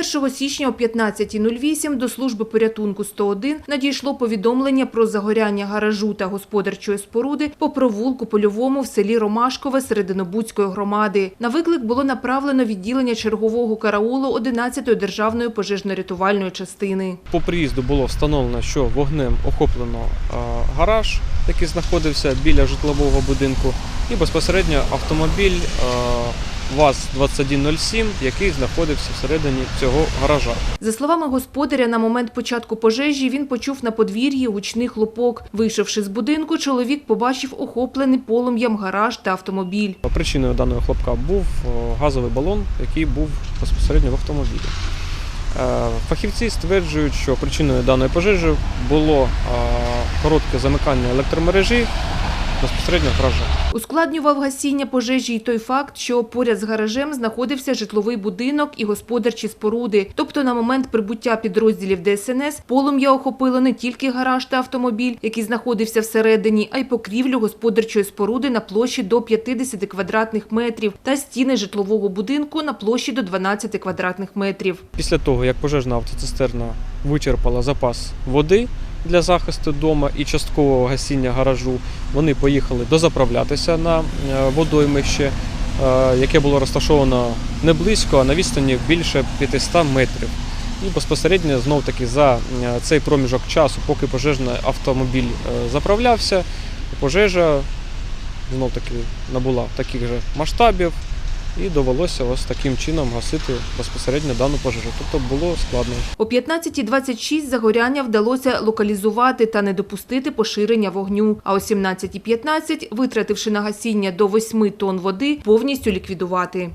1 січня о 15.08 до служби порятунку 101 надійшло повідомлення про загоряння гаражу та господарчої споруди по провулку польовому в селі Ромашкове Серединобудської громади. На виклик було направлено відділення чергового караулу 11-ї державної пожежно-рятувальної частини. По приїзду було встановлено, що вогнем охоплено гараж, який знаходився біля житлового будинку, і безпосередньо автомобіль ВАЗ-2107, який знаходився всередині цього гаража. За словами господаря, на момент початку пожежі він почув на подвір'ї гучний хлопок. Вийшовши з будинку, чоловік побачив охоплений полум'ям гараж та автомобіль. Причиною даного хлопка був е, газовий балон, який був безпосередньо в автомобілі. Е, Фахівці стверджують, що причиною даної пожежі було е, коротке замикання електромережі безпосередньо в гаражі. Ускладнював гасіння пожежі й той факт, що поряд з гаражем знаходився житловий будинок і господарчі споруди. Тобто на момент прибуття підрозділів ДСНС полум'я охопило не тільки гараж та автомобіль, який знаходився всередині, а й покрівлю господарчої споруди на площі до 50 квадратних метрів та стіни житлового будинку на площі до 12 квадратних метрів. Після того, як пожежна автоцистерна вичерпала запас води для захисту дома і часткового гасіння гаражу, вони поїхали дозаправлятися на е, водоймище, е, яке було розташовано не близько, а на відстані більше 500 метрів. І безпосередньо знов таки за е, цей проміжок часу, поки пожежний автомобіль заправлявся, пожежа знов таки набула таких же масштабів. І довелося ось таким чином гасити безпосередньо дану пожежу. Тобто було складно. О 15.26 загоряння вдалося локалізувати та не допустити поширення вогню, а о 17.15, витративши на гасіння до 8 тонн води, повністю ліквідувати.